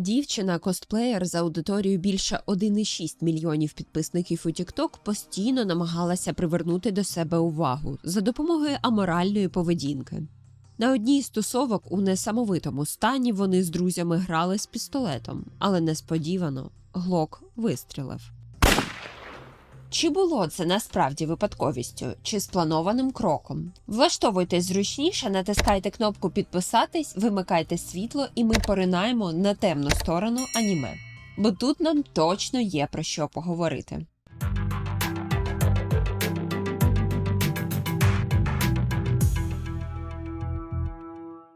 Дівчина, косплеєр з аудиторією більше 1,6 мільйонів підписників у TikTok постійно намагалася привернути до себе увагу за допомогою аморальної поведінки. На одній з тусовок у несамовитому стані вони з друзями грали з пістолетом, але несподівано глок вистрілив. Чи було це насправді випадковістю чи спланованим кроком? Влаштовуйтесь зручніше, натискайте кнопку підписатись, вимикайте світло, і ми поринаємо на темну сторону аніме. Бо тут нам точно є про що поговорити.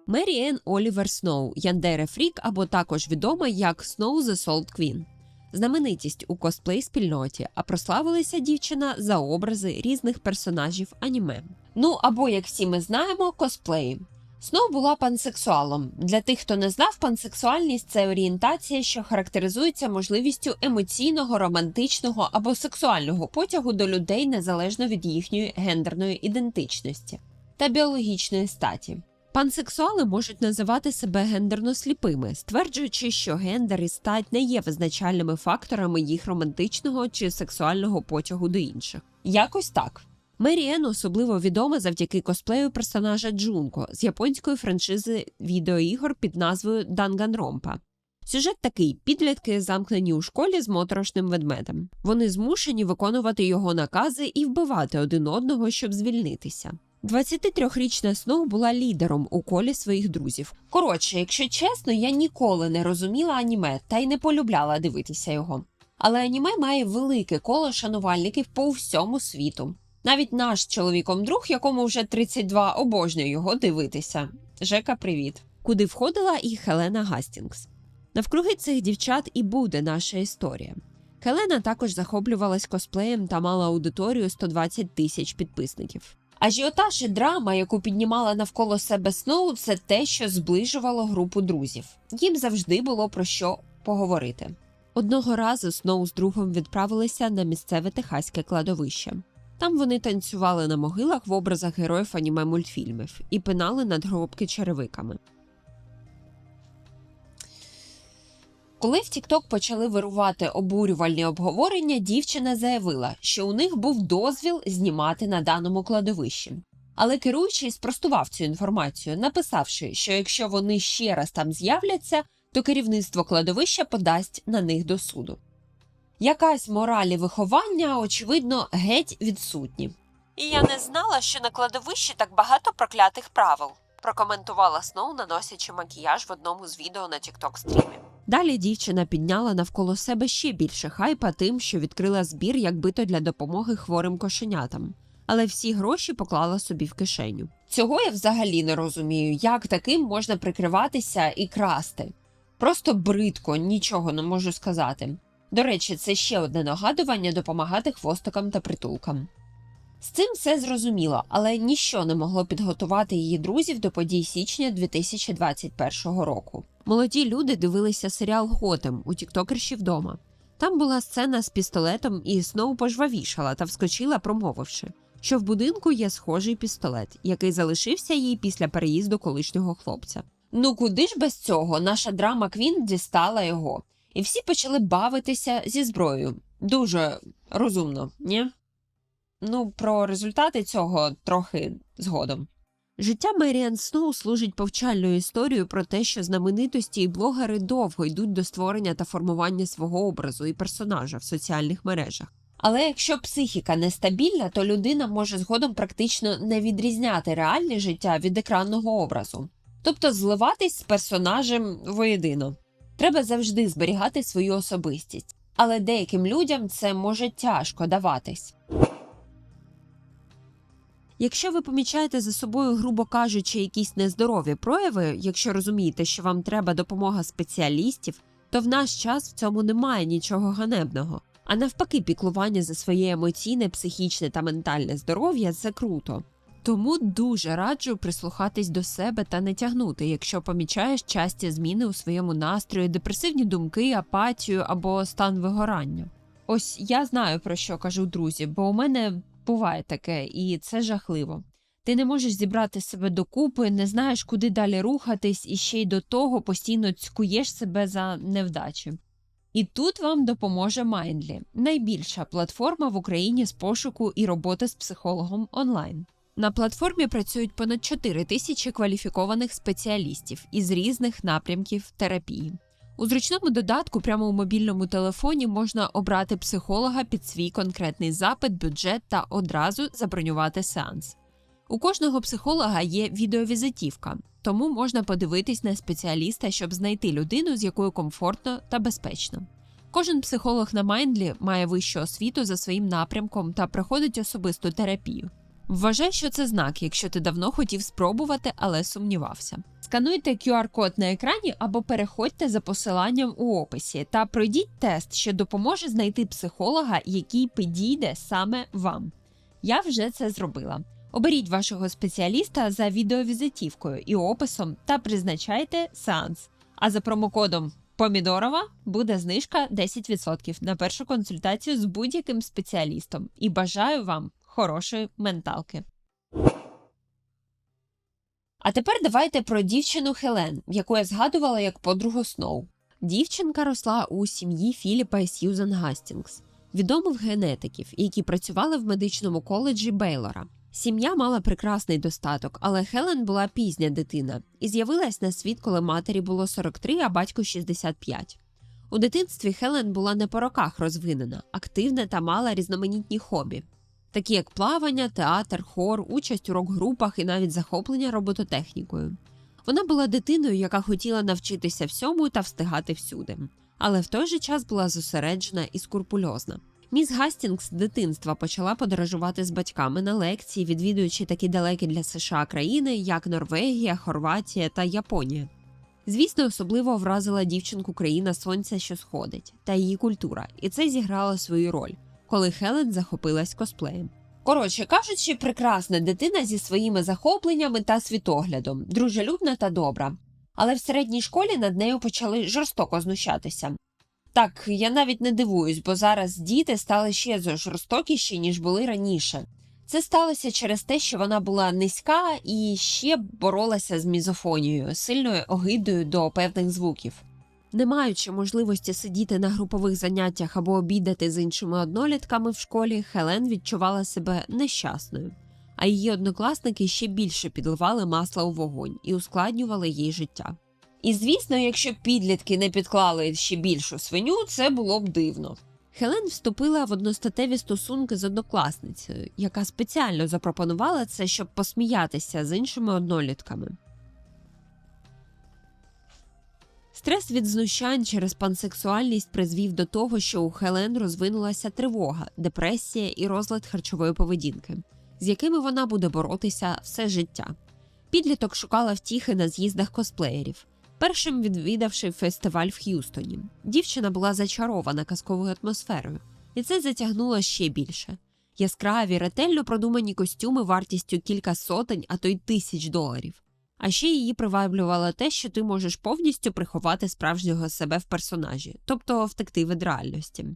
Мері Енн Олівер Сноу, Яндере Фрік або також відома як Сноу the Salt Queen. Знаменитість у косплей спільноті, а прославилася дівчина за образи різних персонажів аніме. Ну або, як всі ми знаємо, косплеї. Сноу була пансексуалом. Для тих, хто не знав, пансексуальність це орієнтація, що характеризується можливістю емоційного, романтичного або сексуального потягу до людей незалежно від їхньої гендерної ідентичності та біологічної статі. Пансексуали можуть називати себе гендерно сліпими, стверджуючи, що гендер і стать не є визначальними факторами їх романтичного чи сексуального потягу до інших. Якось так. Мері Енн особливо відома завдяки косплею персонажа Джунко з японської франшизи відеоігор під назвою Данганромпа. Сюжет такий: підлітки замкнені у школі з моторошним ведмедем. Вони змушені виконувати його накази і вбивати один одного, щоб звільнитися. 23-річна Сноу була лідером у колі своїх друзів. Коротше, якщо чесно, я ніколи не розуміла аніме та й не полюбляла дивитися його. Але аніме має велике коло шанувальників по всьому світу. Навіть наш чоловіком друг, якому вже 32, обожнює його дивитися. Жека, привіт. Куди входила і Хелена Гастінгс. Навкруги цих дівчат і буде наша історія. Хелена також захоплювалась косплеєм та мала аудиторію 120 тисяч підписників. Ажіотаж і драма, яку піднімала навколо себе Сноу, це те, що зближувало групу друзів. Їм завжди було про що поговорити. Одного разу Сноу з другом відправилися на місцеве техаське кладовище. Там вони танцювали на могилах в образах героїв аніме мультфільмів і пинали надгробки черевиками. Коли в TikTok почали вирувати обурювальні обговорення, дівчина заявила, що у них був дозвіл знімати на даному кладовищі. Але керуючий спростував цю інформацію, написавши, що якщо вони ще раз там з'являться, то керівництво кладовища подасть на них до суду. Якась мораль і виховання, очевидно, геть відсутні. І я не знала, що на кладовищі так багато проклятих правил, прокоментувала Сноу, наносячи макіяж в одному з відео на TikTok стрімі. Далі дівчина підняла навколо себе ще більше хайпа тим, що відкрила збір якби то для допомоги хворим кошенятам. Але всі гроші поклала собі в кишеню. Цього я взагалі не розумію, як таким можна прикриватися і красти. Просто бридко, нічого не можу сказати. До речі, це ще одне нагадування допомагати хвостикам та притулкам. З цим все зрозуміло, але ніщо не могло підготувати її друзів до подій січня 2021 року. Молоді люди дивилися серіал Готем у тіктокерші вдома. Там була сцена з пістолетом, і Сноу пожвавішала та вскочила, промовивши, що в будинку є схожий пістолет, який залишився їй після переїзду колишнього хлопця. Ну куди ж без цього наша драма Квін дістала його, і всі почали бавитися зі зброєю. Дуже розумно, ні? Ну, про результати цього трохи згодом. Життя Меріан Сноу служить повчальною історією про те, що знаменитості і блогери довго йдуть до створення та формування свого образу і персонажа в соціальних мережах. Але якщо психіка нестабільна, то людина може згодом практично не відрізняти реальне життя від екранного образу, тобто зливатись з персонажем воєдино. Треба завжди зберігати свою особистість, але деяким людям це може тяжко даватись. Якщо ви помічаєте за собою, грубо кажучи, якісь нездорові прояви, якщо розумієте, що вам треба допомога спеціалістів, то в наш час в цьому немає нічого ганебного. А навпаки, піклування за своє емоційне, психічне та ментальне здоров'я це круто. Тому дуже раджу прислухатись до себе та не тягнути, якщо помічаєш часті зміни у своєму настрої, депресивні думки, апатію або стан вигорання. Ось я знаю про що кажу друзі, бо у мене буває таке, і це жахливо. Ти не можеш зібрати себе докупи, не знаєш, куди далі рухатись, і ще й до того постійно цькуєш себе за невдачі. І тут вам допоможе Mindly – найбільша платформа в Україні з пошуку і роботи з психологом онлайн. На платформі працюють понад 4 тисячі кваліфікованих спеціалістів із різних напрямків терапії. У зручному додатку прямо у мобільному телефоні можна обрати психолога під свій конкретний запит, бюджет та одразу забронювати сеанс. У кожного психолога є відеовізитівка, тому можна подивитись на спеціаліста, щоб знайти людину, з якою комфортно та безпечно. Кожен психолог на Майндлі має вищу освіту за своїм напрямком та проходить особисту терапію. Вважай, що це знак, якщо ти давно хотів спробувати, але сумнівався. Скануйте QR-код на екрані або переходьте за посиланням у описі та пройдіть тест, що допоможе знайти психолога, який підійде саме вам. Я вже це зробила. Оберіть вашого спеціаліста за відеовізитівкою і описом та призначайте сеанс. А за промокодом Помідорова буде знижка 10% на першу консультацію з будь-яким спеціалістом. І бажаю вам хорошої менталки. А тепер давайте про дівчину Хелен, яку я згадувала як подругу Сноу. Дівчинка росла у сім'ї Філіпа і Сьюзан Гастінгс, відомих генетиків, які працювали в медичному коледжі Бейлора. Сім'я мала прекрасний достаток, але Хелен була пізня дитина і з'явилась на світ, коли матері було 43, а батьку 65. У дитинстві Хелен була не по роках розвинена, активна та мала різноманітні хобі, такі як плавання, театр, хор, участь у рок-групах і навіть захоплення робототехнікою. Вона була дитиною, яка хотіла навчитися всьому та встигати всюди, але в той же час була зосереджена і скурпульозна. Міс Гастінгс з дитинства почала подорожувати з батьками на лекції, відвідуючи такі далекі для США країни, як Норвегія, Хорватія та Японія. Звісно, особливо вразила дівчинку країна сонця, що сходить, та її культура, і це зіграло свою роль, коли Хелен захопилась косплеєм. Коротше кажучи, прекрасна дитина зі своїми захопленнями та світоглядом, дружелюбна та добра. Але в середній школі над нею почали жорстоко знущатися. Так, я навіть не дивуюсь, бо зараз діти стали ще жорстокіші, ніж були раніше. Це сталося через те, що вона була низька і ще боролася з мізофонією, сильною огидою до певних звуків. Не маючи можливості сидіти на групових заняттях або обідати з іншими однолітками в школі, Хелен відчувала себе нещасною, а її однокласники ще більше підливали масла у вогонь і ускладнювали їй життя. І звісно, якщо підлітки не підклали ще більшу свиню, це було б дивно. Хелен вступила в одностатеві стосунки з однокласницею, яка спеціально запропонувала це, щоб посміятися з іншими однолітками. Стрес від знущань через пансексуальність призвів до того, що у Хелен розвинулася тривога, депресія і розлад харчової поведінки, з якими вона буде боротися все життя. Підліток шукала втіхи на з'їздах косплеєрів першим відвідавши фестиваль в Х'юстоні. Дівчина була зачарована казковою атмосферою, і це затягнуло ще більше. Яскраві, ретельно продумані костюми вартістю кілька сотень, а то й тисяч доларів. А ще її приваблювало те, що ти можеш повністю приховати справжнього себе в персонажі, тобто втекти від реальності.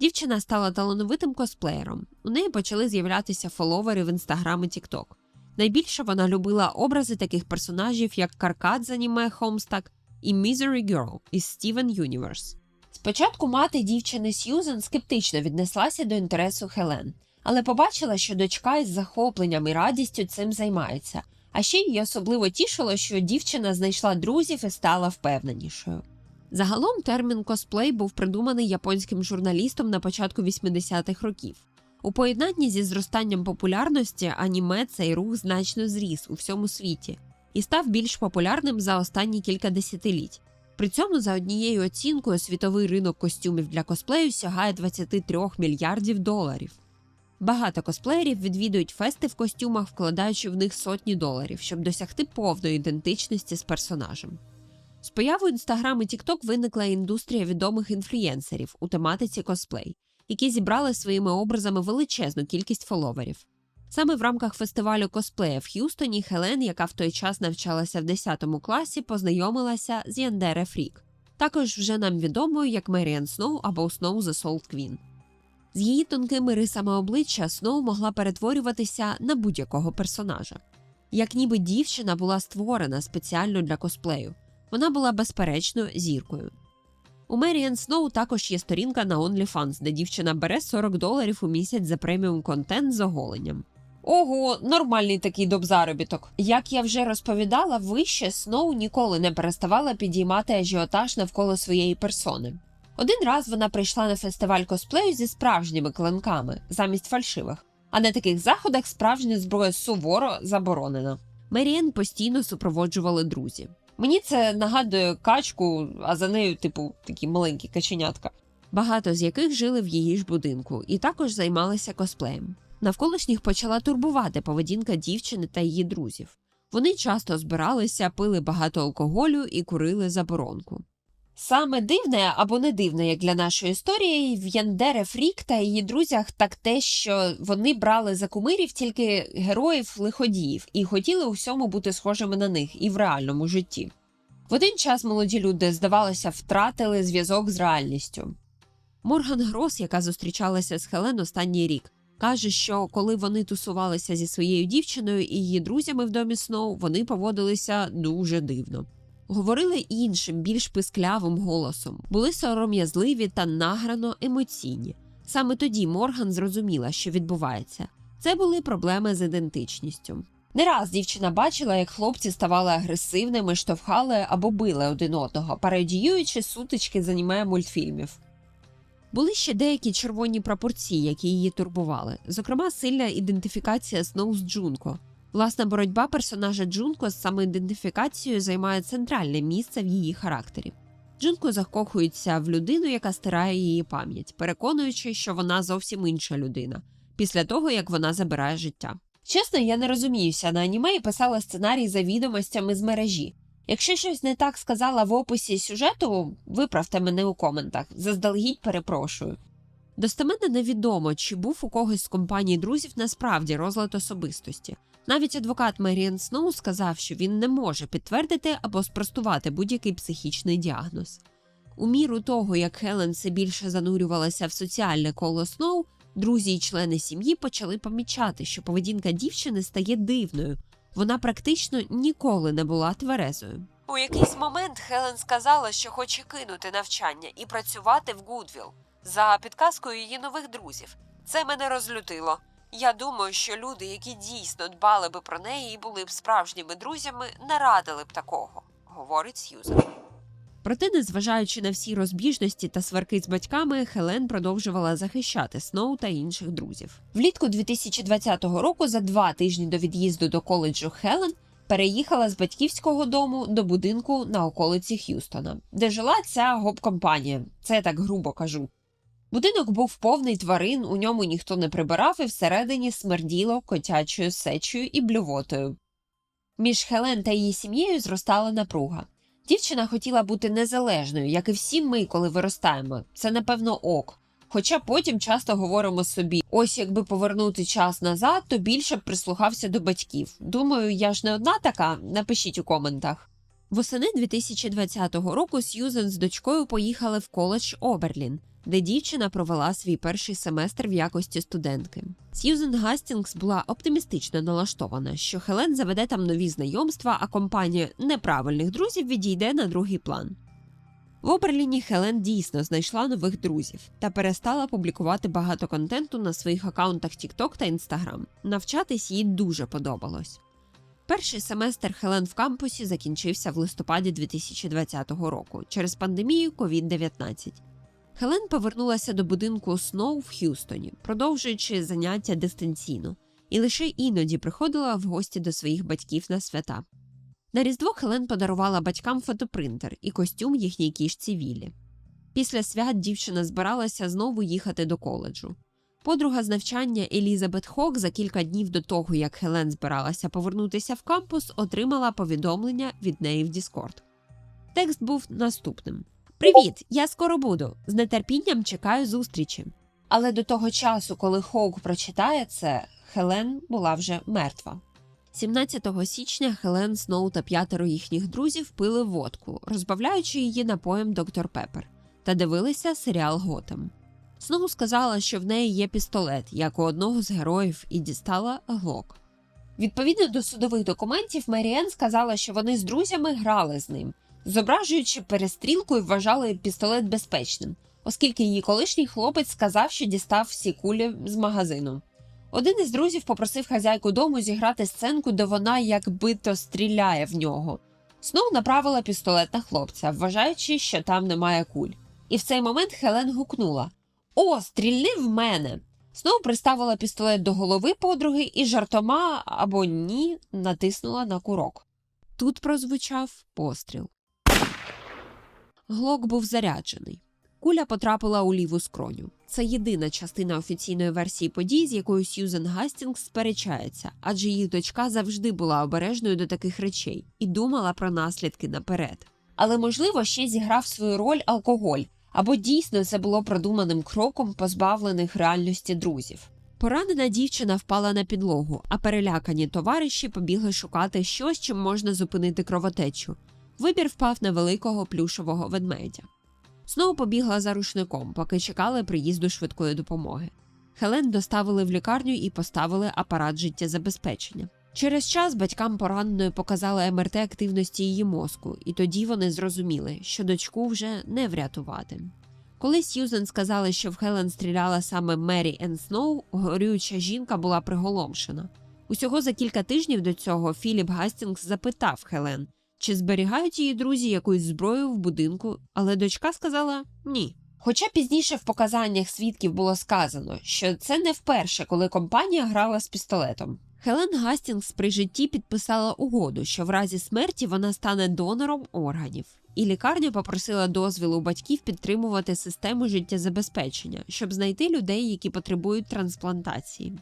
Дівчина стала талановитим косплеєром. У неї почали з'являтися фоловери в інстаграм і тікток. Найбільше вона любила образи таких персонажів, як Каркат з аніме Хомстак і Misery Girl із Steven Universe. Спочатку мати дівчини Сьюзен скептично віднеслася до інтересу Хелен, але побачила, що дочка із захопленням і радістю цим займається. А ще її особливо тішило, що дівчина знайшла друзів і стала впевненішою. Загалом термін косплей був придуманий японським журналістом на початку 80-х років. У поєднанні зі зростанням популярності аніме цей рух значно зріс у всьому світі і став більш популярним за останні кілька десятиліть. При цьому, за однією оцінкою, світовий ринок костюмів для косплею сягає 23 мільярдів доларів. Багато косплеєрів відвідують фести в костюмах, вкладаючи в них сотні доларів, щоб досягти повної ідентичності з персонажем. З появою Інстаграм і TikTok виникла індустрія відомих інфлюєнсерів у тематиці косплей які зібрали своїми образами величезну кількість фоловерів. Саме в рамках фестивалю косплея в Х'юстоні Хелен, яка в той час навчалася в 10 класі, познайомилася з Яндере Фрік, також вже нам відомою як Меріан Сноу або Сноу The Salt Queen. З її тонкими рисами обличчя Сноу могла перетворюватися на будь-якого персонажа. Як ніби дівчина була створена спеціально для косплею, вона була безперечно зіркою. У Меріан Сноу також є сторінка на OnlyFans, де дівчина бере 40 доларів у місяць за преміум контент з оголенням. Ого, нормальний такий добзаробіток. Як я вже розповідала, вище Сноу ніколи не переставала підіймати ажіотаж навколо своєї персони. Один раз вона прийшла на фестиваль косплею зі справжніми клинками замість фальшивих, а на таких заходах справжня зброя суворо заборонена. Меріен постійно супроводжували друзі. Мені це нагадує качку, а за нею, типу, такі маленькі каченятка. Багато з яких жили в її ж будинку і також займалися косплеєм. Навколишніх почала турбувати поведінка дівчини та її друзів. Вони часто збиралися, пили багато алкоголю і курили заборонку. Саме дивне або не дивне, як для нашої історії, в Яндере Фрік та її друзях так те, що вони брали за кумирів тільки героїв лиходіїв і хотіли у всьому бути схожими на них і в реальному житті. В один час молоді люди, здавалося, втратили зв'язок з реальністю. Морган Грос, яка зустрічалася з Хелен останній рік, каже, що коли вони тусувалися зі своєю дівчиною і її друзями в домі Сноу, вони поводилися дуже дивно. Говорили іншим, більш писклявим голосом, були сором'язливі та награно емоційні. Саме тоді Морган зрозуміла, що відбувається. Це були проблеми з ідентичністю. Не раз дівчина бачила, як хлопці ставали агресивними, штовхали або били один одного, пародіюючи сутички з аніме мультфільмів. Були ще деякі червоні прапорці, які її турбували, зокрема, сильна ідентифікація Сноу з Джунко. Власна боротьба персонажа Джунко з самоідентифікацією займає центральне місце в її характері. Джунко закохується в людину, яка стирає її пам'ять, переконуючи, що вона зовсім інша людина, після того як вона забирає життя. Чесно, я не розуміюся на аніме і писала сценарій за відомостями з мережі. Якщо щось не так сказала в описі сюжету, виправте мене у коментах. Заздалегідь перепрошую. Достеменно невідомо, чи був у когось з компанії друзів насправді розлад особистості. Навіть адвокат Меріан Сноу сказав, що він не може підтвердити або спростувати будь-який психічний діагноз. У міру того, як Хелен все більше занурювалася в соціальне коло Сноу, друзі й члени сім'ї почали помічати, що поведінка дівчини стає дивною. Вона практично ніколи не була тверезою. У якийсь момент Хелен сказала, що хоче кинути навчання і працювати в Гудвіл за підказкою її нових друзів. Це мене розлютило. Я думаю, що люди, які дійсно дбали би про неї і були б справжніми друзями, не радили б такого, говорить Сьюзен. Проте, незважаючи на всі розбіжності та сварки з батьками, Хелен продовжувала захищати Сноу та інших друзів. Влітку 2020 року, за два тижні до від'їзду до коледжу Хелен, переїхала з батьківського дому до будинку на околиці Х'юстона, де жила ця гоп-компанія. Це так грубо кажу. Будинок був повний тварин, у ньому ніхто не прибирав і всередині смерділо котячою сечею і блювотою. Між Хелен та її сім'єю зростала напруга. Дівчина хотіла бути незалежною, як і всі ми, коли виростаємо. Це напевно ок. Хоча потім часто говоримо собі: ось якби повернути час назад, то більше б прислухався до батьків. Думаю, я ж не одна така. Напишіть у коментах. Восени 2020 року Сьюзен з дочкою поїхали в коледж Оберлін, де дівчина провела свій перший семестр в якості студентки. Сьюзен Гастінгс була оптимістично налаштована, що Хелен заведе там нові знайомства, а компанія неправильних друзів відійде на другий план. В Оберліні Хелен дійсно знайшла нових друзів та перестала публікувати багато контенту на своїх акаунтах TikTok та Instagram. Навчатись їй дуже подобалось. Перший семестр Хелен в кампусі закінчився в листопаді 2020 року через пандемію COVID-19. Хелен повернулася до будинку Сноу в Х'юстоні, продовжуючи заняття дистанційно, і лише іноді приходила в гості до своїх батьків на свята. На Різдво Хелен подарувала батькам фотопринтер і костюм їхній кішці Віллі. Після свят дівчина збиралася знову їхати до коледжу. Подруга з навчання Елізабет Хок за кілька днів до того, як Хелен збиралася повернутися в кампус, отримала повідомлення від неї в Діскорд. Текст був наступним: Привіт! Я скоро буду. З нетерпінням чекаю зустрічі. Але до того часу, коли Хоук прочитає це, Хелен була вже мертва. 17 січня Хелен Сноу та п'ятеро їхніх друзів пили водку, розбавляючи її напоєм доктор Пепер, та дивилися серіал Готем. Сноу сказала, що в неї є пістолет, як у одного з героїв, і дістала глок. Відповідно до судових документів, Меріен сказала, що вони з друзями грали з ним, зображуючи перестрілку і вважали пістолет безпечним, оскільки її колишній хлопець сказав, що дістав всі кулі з магазину. Один із друзів попросив хазяйку дому зіграти сценку, де вона як бито стріляє в нього. Сноу направила пістолет на хлопця, вважаючи, що там немає куль. І в цей момент Хелен гукнула: О, стрільни в мене! Сноу приставила пістолет до голови подруги і жартома або ні натиснула на курок. Тут прозвучав постріл. Глок був заряджений. Куля потрапила у ліву скроню. Це єдина частина офіційної версії подій, з якою Сьюзен Гастінгс сперечається, адже її дочка завжди була обережною до таких речей і думала про наслідки наперед. Але можливо ще зіграв свою роль алкоголь, або дійсно це було продуманим кроком позбавлених реальності друзів. Поранена дівчина впала на підлогу, а перелякані товариші побігли шукати щось, чим можна зупинити кровотечу. Вибір впав на великого плюшового ведмедя. Знову побігла за рушником, поки чекали приїзду швидкої допомоги. Хелен доставили в лікарню і поставили апарат життєзабезпечення. Через час батькам пораненої показали МРТ активності її мозку, і тоді вони зрозуміли, що дочку вже не врятувати. Коли Сьюзен сказали, що в Хелен стріляла саме Мері Енн Сноу, горююча жінка була приголомшена. Усього за кілька тижнів до цього Філіп Гастінгс запитав Хелен, чи зберігають її друзі якусь зброю в будинку, але дочка сказала ні. Хоча пізніше в показаннях свідків було сказано, що це не вперше, коли компанія грала з пістолетом. Хелен Гастінгс при житті підписала угоду, що в разі смерті вона стане донором органів, і лікарня попросила дозвіл у батьків підтримувати систему життєзабезпечення, щоб знайти людей, які потребують трансплантації.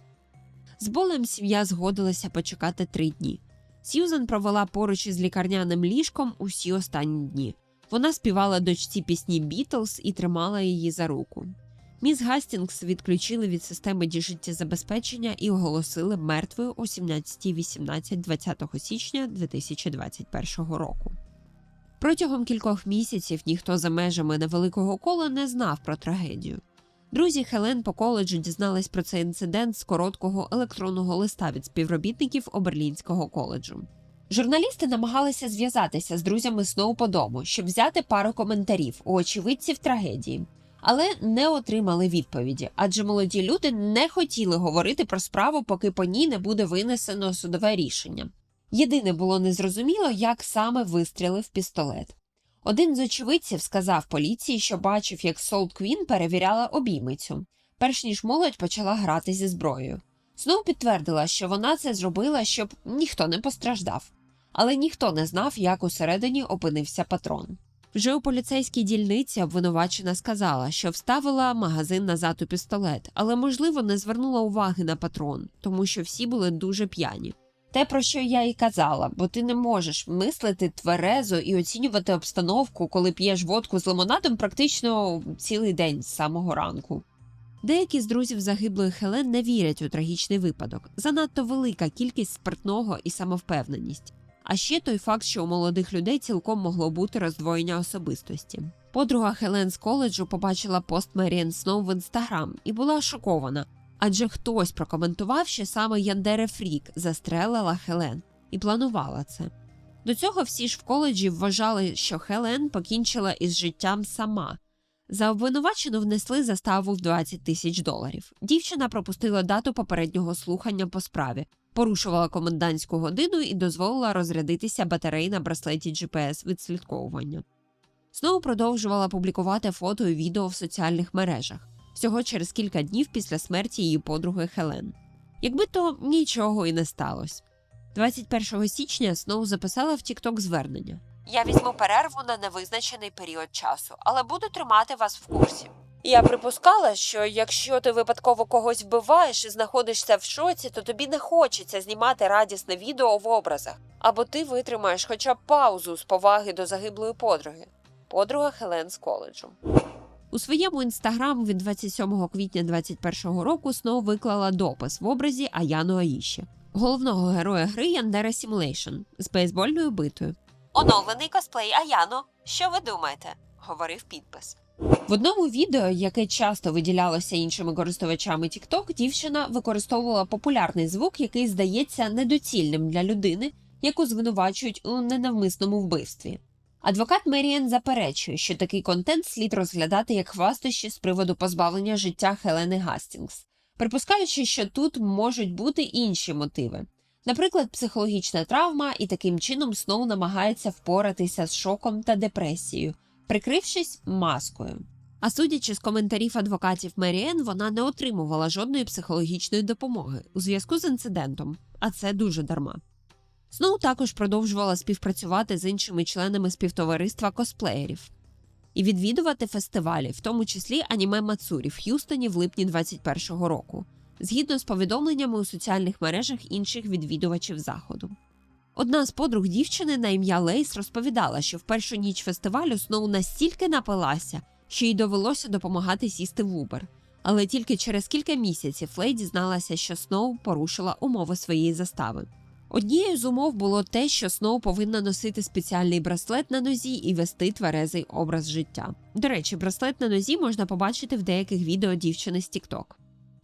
З болем сім'я згодилася почекати три дні. Сьюзен провела поруч із лікарняним ліжком усі останні дні. Вона співала дочці пісні Бітлз і тримала її за руку. Міс Гастінгс відключили від системи життєзабезпечення і оголосили мертвою о 17.18 20 січня 2021 року. Протягом кількох місяців ніхто за межами невеликого кола не знав про трагедію. Друзі Хелен по коледжу дізнались про цей інцидент з короткого електронного листа від співробітників Оберлінського коледжу. Журналісти намагалися зв'язатися з друзями Сноу по дому, щоб взяти пару коментарів у очевидців трагедії, але не отримали відповіді, адже молоді люди не хотіли говорити про справу, поки по ній не буде винесено судове рішення. Єдине було незрозуміло, як саме вистрілив пістолет. Один з очевидців сказав поліції, що бачив, як Солт Квін перевіряла обіймицю, перш ніж молодь почала грати зі зброєю. Знов підтвердила, що вона це зробила, щоб ніхто не постраждав, але ніхто не знав, як усередині опинився патрон. Вже у поліцейській дільниці обвинувачена сказала, що вставила магазин назад у пістолет, але, можливо, не звернула уваги на патрон, тому що всі були дуже п'яні. Те, про що я і казала, бо ти не можеш мислити тверезо і оцінювати обстановку, коли п'єш водку з лимонадом практично цілий день з самого ранку. Деякі з друзів загиблої Хелен не вірять у трагічний випадок. Занадто велика кількість спиртного і самовпевненість. А ще той факт, що у молодих людей цілком могло бути роздвоєння особистості. Подруга Хелен з коледжу побачила пост Меріан Сноу в інстаграм і була шокована, адже хтось прокоментував, що саме Яндере Фрік застрелила Хелен і планувала це. До цього всі ж в коледжі вважали, що Хелен покінчила із життям сама. За обвинувачену внесли заставу в 20 тисяч доларів. Дівчина пропустила дату попереднього слухання по справі, порушувала комендантську годину і дозволила розрядитися батареї на браслеті GPS відслідковування. Знову продовжувала публікувати фото і відео в соціальних мережах всього через кілька днів після смерті її подруги Хелен. Якби то нічого і не сталося. 21 січня Сноу записала в TikTok звернення. Я візьму перерву на невизначений період часу, але буду тримати вас в курсі. Я припускала, що якщо ти випадково когось вбиваєш і знаходишся в шоці, то тобі не хочеться знімати радісне відео в образах, або ти витримаєш хоча б паузу з поваги до загиблої подруги. Подруга Хелен з коледжу. У своєму інстаграм від 27 квітня 2021 року Сноу виклала допис в образі Аяну Аїші, головного героя гри Яндера Simulation з бейсбольною битою. Оновлений косплей Аяно. Що ви думаєте? говорив підпис. В одному відео, яке часто виділялося іншими користувачами TikTok, дівчина використовувала популярний звук, який здається недоцільним для людини, яку звинувачують у ненавмисному вбивстві. Адвокат Меріен заперечує, що такий контент слід розглядати як хвастощі з приводу позбавлення життя Хелени Гастінгс, припускаючи, що тут можуть бути інші мотиви. Наприклад, психологічна травма, і таким чином Сноу намагається впоратися з шоком та депресією, прикрившись маскою. А судячи з коментарів адвокатів Меріен, вона не отримувала жодної психологічної допомоги у зв'язку з інцидентом, а це дуже дарма. Сноу також продовжувала співпрацювати з іншими членами співтовариства косплеєрів і відвідувати фестивалі, в тому числі аніме Мацурі в Х'юстоні в липні 2021 року, згідно з повідомленнями у соціальних мережах інших відвідувачів заходу. Одна з подруг дівчини на ім'я Лейс розповідала, що в першу ніч фестивалю Сноу настільки напилася, що їй довелося допомагати сісти в Uber. Але тільки через кілька місяців Лей дізналася, що Сноу порушила умови своєї застави. Однією з умов було те, що Сноу повинна носити спеціальний браслет на нозі і вести тверезий образ життя. До речі, браслет на нозі можна побачити в деяких відео дівчини з TikTok.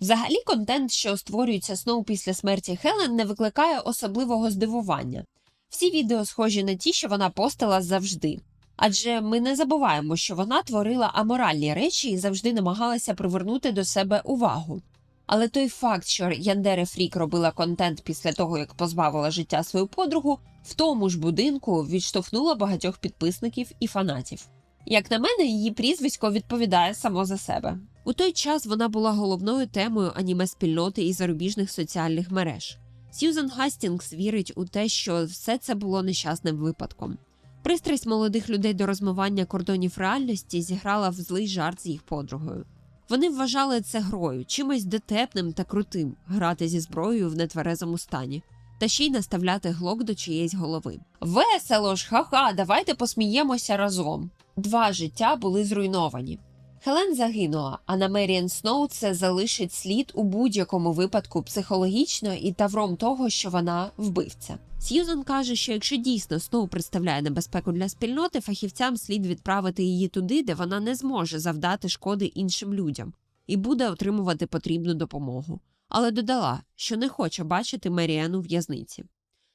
Взагалі, контент, що створюється Сноу після смерті Хелен, не викликає особливого здивування. Всі відео схожі на ті, що вона постила завжди. Адже ми не забуваємо, що вона творила аморальні речі і завжди намагалася привернути до себе увагу. Але той факт, що Яндере Фрік робила контент після того, як позбавила життя свою подругу, в тому ж будинку відштовхнула багатьох підписників і фанатів. Як на мене, її прізвисько відповідає само за себе. У той час вона була головною темою аніме спільноти і зарубіжних соціальних мереж. Сьюзен Гастінгс вірить у те, що все це було нещасним випадком. Пристрасть молодих людей до розмивання кордонів реальності зіграла в злий жарт з їх подругою. Вони вважали це грою, чимось дотепним та крутим грати зі зброєю в нетверезому стані, та ще й наставляти глок до чиєїсь голови. Весело ж, ха-ха, давайте посміємося разом. Два життя були зруйновані. Хелен загинула, а на Меріан Сноу це залишить слід у будь-якому випадку психологічно і тавром того, що вона вбивця. Сьюзан каже, що якщо дійсно Сноу представляє небезпеку для спільноти, фахівцям слід відправити її туди, де вона не зможе завдати шкоди іншим людям і буде отримувати потрібну допомогу. Але додала, що не хоче бачити Меріану в в'язниці.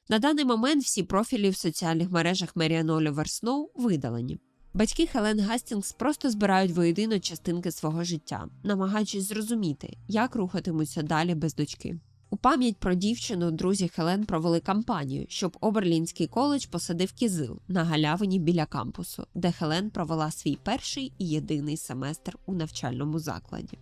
На даний момент всі профілі в соціальних мережах Меріан Олівер Сноу видалені. Батьки Хелен Гастінгс просто збирають воєдино частинки свого життя, намагаючись зрозуміти, як рухатимуться далі без дочки. У пам'ять про дівчину друзі Хелен провели кампанію, щоб Оберлінський коледж посадив кізил на галявині біля кампусу, де Хелен провела свій перший і єдиний семестр у навчальному закладі.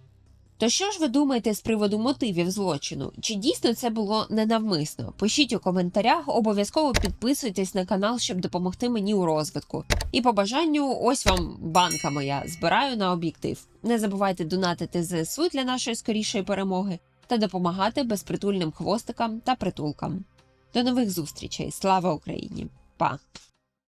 То що ж ви думаєте з приводу мотивів злочину? Чи дійсно це було ненавмисно? Пишіть у коментарях, обов'язково підписуйтесь на канал, щоб допомогти мені у розвитку. І по бажанню, ось вам банка моя. Збираю на об'єктив. Не забувайте донатити ЗСУ для нашої скорішої перемоги та допомагати безпритульним хвостикам та притулкам. До нових зустрічей! Слава Україні! Па!